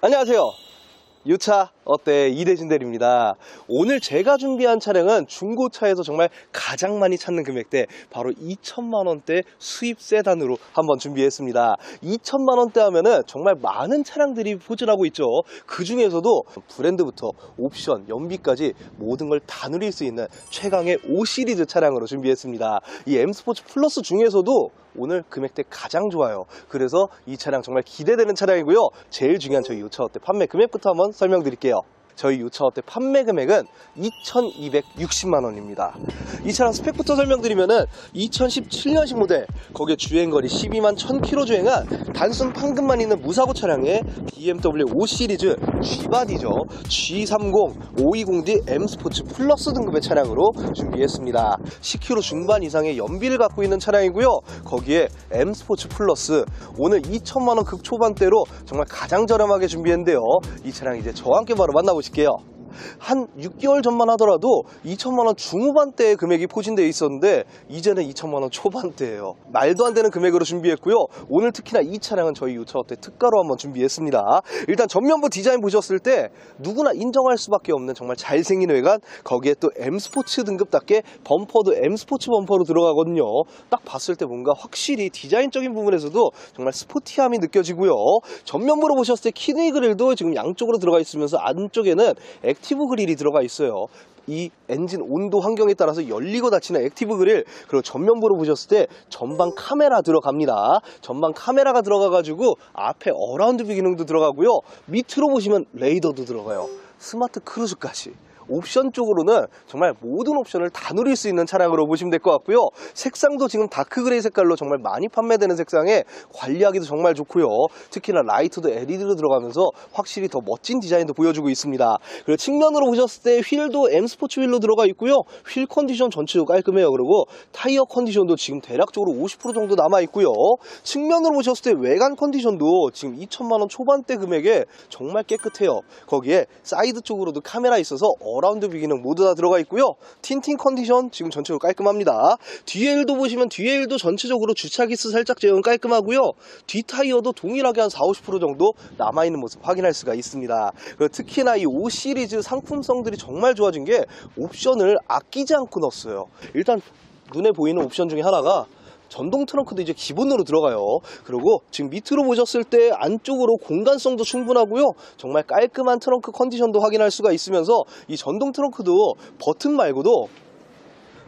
안녕하세요. 유차 어때 이대진 대리입니다. 오늘 제가 준비한 차량은 중고차에서 정말 가장 많이 찾는 금액대 바로 2천만 원대 수입 세단으로 한번 준비했습니다. 2천만 원대 하면은 정말 많은 차량들이 포진하고 있죠. 그 중에서도 브랜드부터 옵션, 연비까지 모든 걸 다 누릴 수 있는 최강의 5 시리즈 차량으로 준비했습니다. 이 M 스포츠 플러스 중에서도 오늘 금액대 가장 좋아요. 그래서 이 차량 정말 기대되는 차량이고요. 제일 중요한 저희 유차 어때 판매 금액부터 한번 설명드릴게요. 저희 유차 어때 판매 금액은 2,260만 원입니다. 이 차량 스펙부터 설명드리면은 2017년식 모델, 거기에 주행거리 12만 1000km 주행한 단순 판금만 있는 무사고 차량의 BMW 5 시리즈 G바디죠. G30 520D M 스포츠 플러스 등급의 차량으로 준비했습니다. 10km 중반 이상의 연비를 갖고 있는 차량이고요. 거기에 M 스포츠 플러스 오늘 2천만 원 극초반대로 정말 가장 저렴하게 준비했는데요. 이 차량 이제 저와 함께 바로 만나보실게 요. 한 6개월 전만 하더라도 2천만 원 중후반대의 금액이 포진되어 있었는데 이제는 2천만 원 초반대예요. 말도 안 되는 금액으로 준비했고요. 오늘 특히나 이 차량은 저희 유차어때 특가로 한번 준비했습니다. 일단 전면부 디자인 보셨을 때 누구나 인정할 수밖에 없는 정말 잘생긴 외관 거기에 또 M 스포츠 등급답게 범퍼도 M 스포츠 범퍼로 들어가거든요. 딱 봤을 때 뭔가 확실히 디자인적인 부분에서도 정말 스포티함이 느껴지고요. 전면부로 보셨을 때 키드니 그릴도 지금 양쪽으로 들어가 있으면서 안쪽에는 액티브 그릴이 들어가 있어요. 이 엔진 온도 환경에 따라서 열리고 닫히는 액티브 그릴 그리고 전면부로 보셨을 때 전방 카메라 들어갑니다. 전방 카메라가 들어가 가지고 앞에 어라운드 뷰 기능도 들어가고요. 밑으로 보시면 레이더도 들어가요. 스마트 크루즈까지. 옵션 쪽으로는 정말 모든 옵션을 다 누릴 수 있는 차량으로 보시면 될 것 같고요. 색상도 지금 다크 그레이 색깔로 정말 많이 판매되는 색상에 관리하기도 정말 좋고요. 특히나 라이트도 LED로 들어가면서 확실히 더 멋진 디자인도 보여주고 있습니다. 그리고 측면으로 보셨을 때 휠도 M 스포츠 휠로 들어가 있고요. 휠 컨디션 전체도 깔끔해요. 그리고 타이어 컨디션도 지금 대략적으로 50% 정도 남아 있고요. 측면으로 보셨을 때 외관 컨디션도 지금 2천만 원 초반대 금액에 정말 깨끗해요. 거기에 사이드 쪽으로도 카메라 있어서 어라운드 뷰 기능 모두 다 들어가 있고요. 틴팅 컨디션 지금 전체적으로 깔끔합니다. 뒤에 휠도 보시면 뒤에 휠도 전체적으로 주차 기스 살짝 제어는 깔끔하고요. 뒤 타이어도 동일하게 한 4, 50% 정도 남아있는 모습 확인할 수가 있습니다. 특히나 이 5 시리즈 상품성들이 정말 좋아진 게 옵션을 아끼지 않고 넣었어요. 일단 눈에 보이는 옵션 중에 하나가 전동 트렁크도 이제 기본으로 들어가요. 그리고 지금 밑으로 보셨을 때 안쪽으로 공간성도 충분하고요. 정말 깔끔한 트렁크 컨디션도 확인할 수가 있으면서 이 전동 트렁크도 버튼 말고도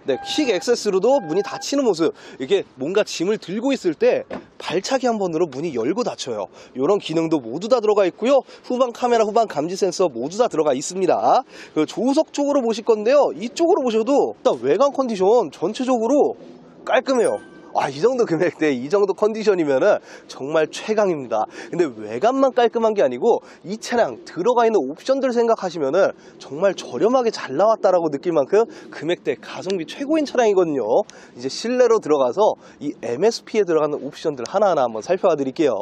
네, 킥 액세스로도 문이 닫히는 모습. 이게 뭔가 짐을 들고 있을 때 발차기 한 번으로 문이 열고 닫혀요. 이런 기능도 모두 다 들어가 있고요. 후방 카메라, 후방 감지 센서 모두 다 들어가 있습니다. 그 조수석 쪽으로 보실 건데요. 이쪽으로 보셔도 일단 외관 컨디션 전체적으로 깔끔해요. 아, 이 정도 금액대, 이 정도 컨디션이면은 정말 최강입니다. 근데 외관만 깔끔한 게 아니고 이 차량 들어가 있는 옵션들 생각하시면은 정말 저렴하게 잘 나왔다라고 느낄 만큼 금액대 가성비 최고인 차량이거든요. 이제 실내로 들어가서 이 MSP에 들어가는 옵션들 하나하나 한번 살펴봐 드릴게요.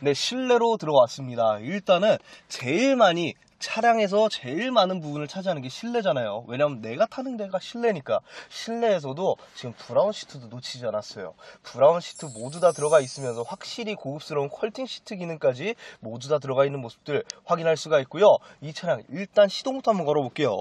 네, 실내로 들어왔습니다. 일단은 제일 많이 차량에서 제일 많은 부분을 차지하는 게 실내잖아요. 왜냐면 내가 타는 데가 실내니까. 실내에서도 지금 브라운 시트도 놓치지 않았어요. 브라운 시트 모두 다 들어가 있으면서 확실히 고급스러운 퀄팅 시트 기능까지 모두 다 들어가 있는 모습들 확인할 수가 있고요. 이 차량 일단 시동부터 한번 걸어볼게요.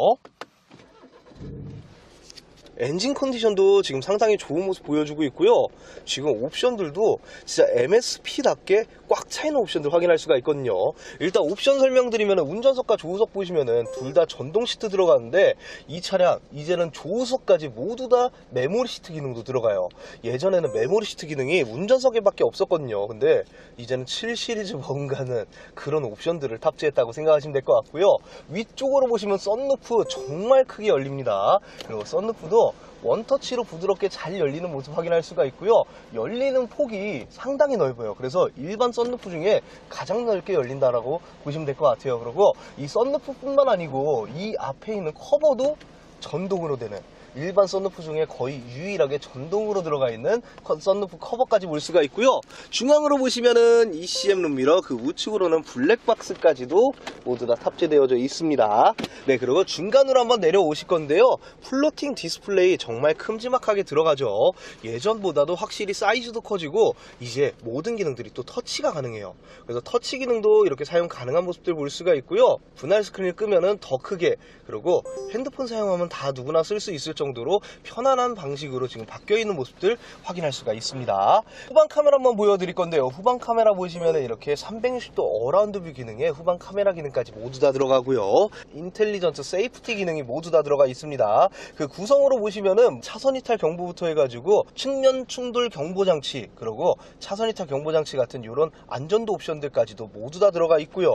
엔진 컨디션도 지금 상당히 좋은 모습 보여주고 있고요. 지금 옵션들도 진짜 MSP답게 꽉 차있는 옵션들 확인할 수가 있거든요. 일단 옵션 설명드리면 운전석과 조수석 보시면은 둘 다 전동 시트 들어가는데 이 차량 이제는 조수석까지 모두 다 메모리 시트 기능도 들어가요. 예전에는 메모리 시트 기능이 운전석에 밖에 없었거든요. 근데 이제는 7 시리즈 뭔가는 그런 옵션들을 탑재했다고 생각하시면 될 것 같고요. 위쪽으로 보시면 썬루프 정말 크게 열립니다. 그리고 썬루프도 원터치로 부드럽게 잘 열리는 모습 확인할 수가 있고요. 열리는 폭이 상당히 넓어요. 그래서 일반 썬루프 중에 가장 넓게 열린다라고 보시면 될 것 같아요. 그리고 이 썬루프뿐만 아니고 이 앞에 있는 커버도 전동으로 되는 일반 썬루프 중에 거의 유일하게 전동으로 들어가 있는 컨- 썬루프 커버까지 볼 수가 있고요. 중앙으로 보시면은 ECM 룸미러 그 우측으로는 블랙박스까지도 모두 다 탑재되어져 있습니다. 네, 그리고 중간으로 한번 내려오실 건데요. 플로팅 디스플레이 정말 큼지막하게 들어가죠. 예전보다도 확실히 사이즈도 커지고 이제 모든 기능들이 또 터치가 가능해요. 그래서 터치 기능도 이렇게 사용 가능한 모습들 볼 수가 있고요. 분할 스크린을 끄면은 더 크게 그리고 핸드폰 사용하면 다 누구나 쓸 수 있을 정도로 편안한 방식으로 지금 바뀌어 있는 모습들 확인할 수가 있습니다. 후방 카메라 한번 보여드릴 건데요. 후방 카메라 보시면 이렇게 360도 어라운드 뷰 기능에 후방 카메라 기능까지 모두 다 들어가고요. 인텔리전트 세이프티 기능이 모두 다 들어가 있습니다. 그 구성으로 보시면은 차선 이탈 경보부터 해가지고 측면 충돌 경보 장치 그리고 차선 이탈 경보 장치 같은 이런 안전도 옵션들까지도 모두 다 들어가 있고요.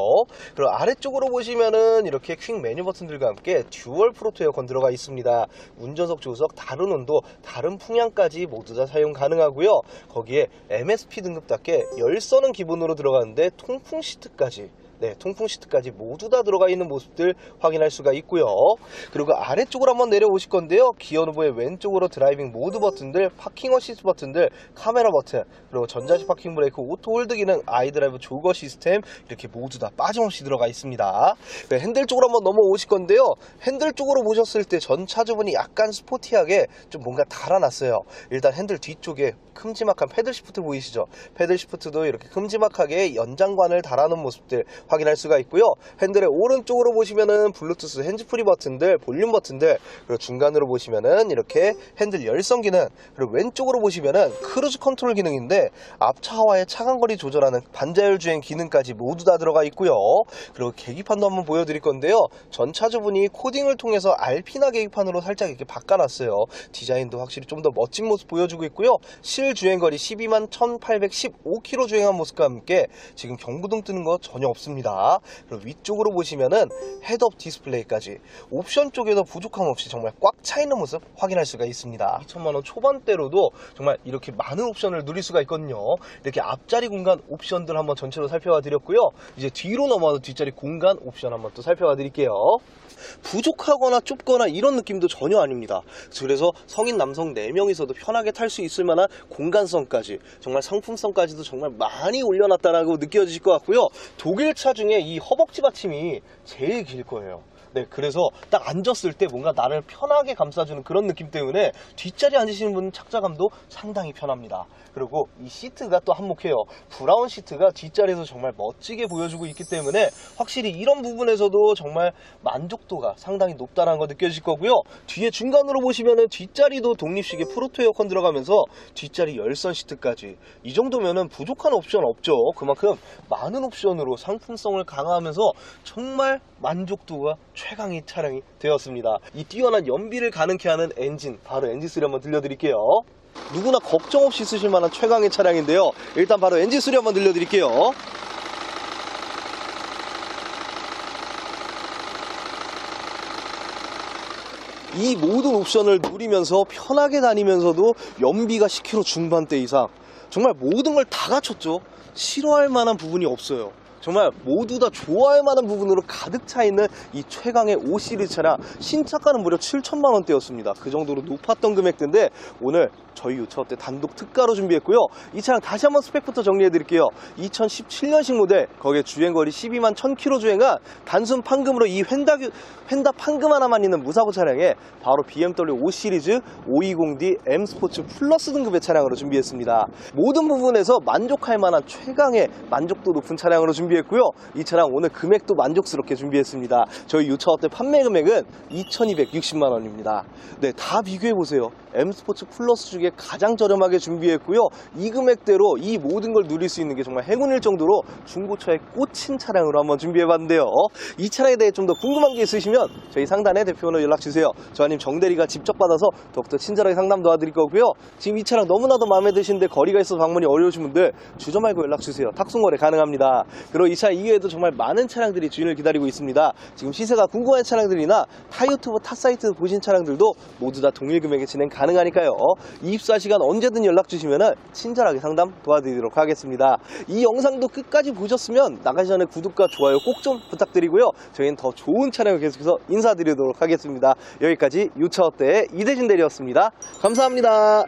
그리고 아래쪽으로 보시면은 이렇게 퀵 메뉴 버튼들과 함께 듀얼 프로토 에어컨 들어가 있습니다. 운전 석, 조수석 다른 온도, 다른 풍량까지 모두 다 사용 가능하고요. 거기에 MSP 등급답게 열선은 기본으로 들어가는데 통풍 시트까지 네, 통풍 시트까지 모두 다 들어가 있는 모습들 확인할 수가 있고요. 그리고 아래쪽으로 한번 내려오실 건데요. 기어 노브의 왼쪽으로 드라이빙 모드 버튼들, 파킹 어시스트 버튼들, 카메라 버튼, 그리고 전자식 파킹 브레이크, 오토 홀드 기능, 아이드라이브 조거 시스템 이렇게 모두 다 빠짐없이 들어가 있습니다. 네, 핸들 쪽으로 한번 넘어오실 건데요. 핸들 쪽으로 보셨을 때 전 차주분이 약간 스포티하게 좀 뭔가 달아놨어요. 일단 핸들 뒤쪽에 큼지막한 패들 시프트 보이시죠? 패들 시프트도 이렇게 큼지막하게 연장관을 달아놓은 모습들 확인할 수가 있고요. 핸들의 오른쪽으로 보시면은 블루투스 핸즈프리 버튼들, 볼륨 버튼들, 그리고 중간으로 보시면은 이렇게 핸들 열선 기능, 그리고 왼쪽으로 보시면은 크루즈 컨트롤 기능인데 앞차 하와의 차간 거리 조절하는 반자율 주행 기능까지 모두 다 들어가 있고요. 그리고 계기판도 한번 보여드릴 건데요. 전 차주분이 코딩을 통해서 알피나 계기판으로 살짝 이렇게 바꿔놨어요. 디자인도 확실히 좀 더 멋진 모습 보여주고 있고요. 실 주행 거리 12만 1,815km 주행한 모습과 함께 지금 경고등 뜨는 거 전혀 없습니다. 그리고 위쪽으로 보시면은 헤드업 디스플레이까지 옵션 쪽에도 부족함 없이 정말 꽉 차 있는 모습 확인할 수가 있습니다. 2천만 원 초반대로도 정말 이렇게 많은 옵션을 누릴 수가 있거든요. 이렇게 앞자리 공간 옵션들 한번 전체로 살펴봐 드렸고요. 이제 뒤로 넘어와서 뒷자리 공간 옵션 한번 또 살펴봐 드릴게요. 부족하거나 좁거나 이런 느낌도 전혀 아닙니다. 그래서 성인 남성 4명이서도 편하게 탈 수 있을 만한 공간성까지 정말 상품성까지도 정말 많이 올려놨다라고 느껴지실 것 같고요. 독일 차 중에 이 허벅지 받침이 제일 길 거예요. 네, 그래서 딱 앉았을 때 뭔가 나를 편하게 감싸주는 그런 느낌 때문에 뒷자리에 앉으시는 분 착자감도 상당히 편합니다. 그리고 이 시트가 또 한몫해요. 브라운 시트가 뒷자리에서 정말 멋지게 보여주고 있기 때문에 확실히 이런 부분에서도 정말 만족도가 상당히 높다는 거 느껴질 거고요. 뒤에 중간으로 보시면은 뒷자리도 독립식의 프로토 에어컨 들어가면서 뒷자리 열선 시트까지 이 정도면은 부족한 옵션 없죠. 그만큼 많은 옵션으로 상품성을 강화하면서 정말 만족도가 최 강의 차량이 되었습니다. 이 뛰어난 연비를 가능케 하는 엔진 바로 엔진 소리 한번 들려드릴게요. 누구나 걱정 없이 쓰실 만한 최강의 차량인데요. 일단 바로 엔진 소리 한번 들려드릴게요. 이 모든 옵션을 누리면서 편하게 다니면서도 연비가 10km 중반대 이상 정말 모든 걸 다 갖췄죠. 싫어할 만한 부분이 없어요. 정말 모두 다 좋아할 만한 부분으로 가득 차 있는 이 최강의 5 시리즈 차량 신차가는 무려 7천만 원대였습니다. 그 정도로 높았던 금액대인데 오늘 저희 유차업 때 단독 특가로 준비했고요. 이 차량 다시 한번 스펙부터 정리해 드릴게요. 2017년식 모델 거기에 주행거리 12만 1000km 주행한 단순 판금으로 이 휀다, 휀다 판금 하나만 있는 무사고 차량에 바로 BMW 5 시리즈 520D M 스포츠 플러스 등급의 차량으로 준비했습니다. 모든 부분에서 만족할 만한 최강의 만족도 높은 차량으로 준비 했고요. 이 차량 오늘 금액도 만족스럽게 준비했습니다. 저희 유차업 때 판매 금액은 2260만 원입니다. 네, 다 비교해 보세요. M 스포츠 플러스 중에 가장 저렴하게 준비했고요. 이 금액대로 이 모든 걸 누릴 수 있는 게 정말 행운일 정도로 중고차에 꽂힌 차량으로 한번 준비해 봤는데요. 이 차량에 대해 좀 더 궁금한 게 있으시면 저희 상단에 대표번호 연락 주세요. 저 아님 정대리가 직접 받아서 더욱더 친절하게 상담 도와드릴 거고요. 지금 이 차량 너무나도 마음에 드시는데 거리가 있어서 방문이 어려우신 분들 주저 말고 연락 주세요. 탁송 거래 가능합니다. 그리고 이 차 이외에도 정말 많은 차량들이 주인을 기다리고 있습니다. 지금 시세가 궁금한 차량들이나 타이어투브 탑사이트 보신 차량들도 모두 다 동일 금액에 진행 가능하니까요. 24시간 언제든 연락 주시면 친절하게 상담 도와드리도록 하겠습니다. 이 영상도 끝까지 보셨으면 나가기 전에 구독과 좋아요 꼭 좀 부탁드리고요. 저희는 더 좋은 차량을 계속해서 인사드리도록 하겠습니다. 여기까지 유차 어때 이대진 대리였습니다. 감사합니다.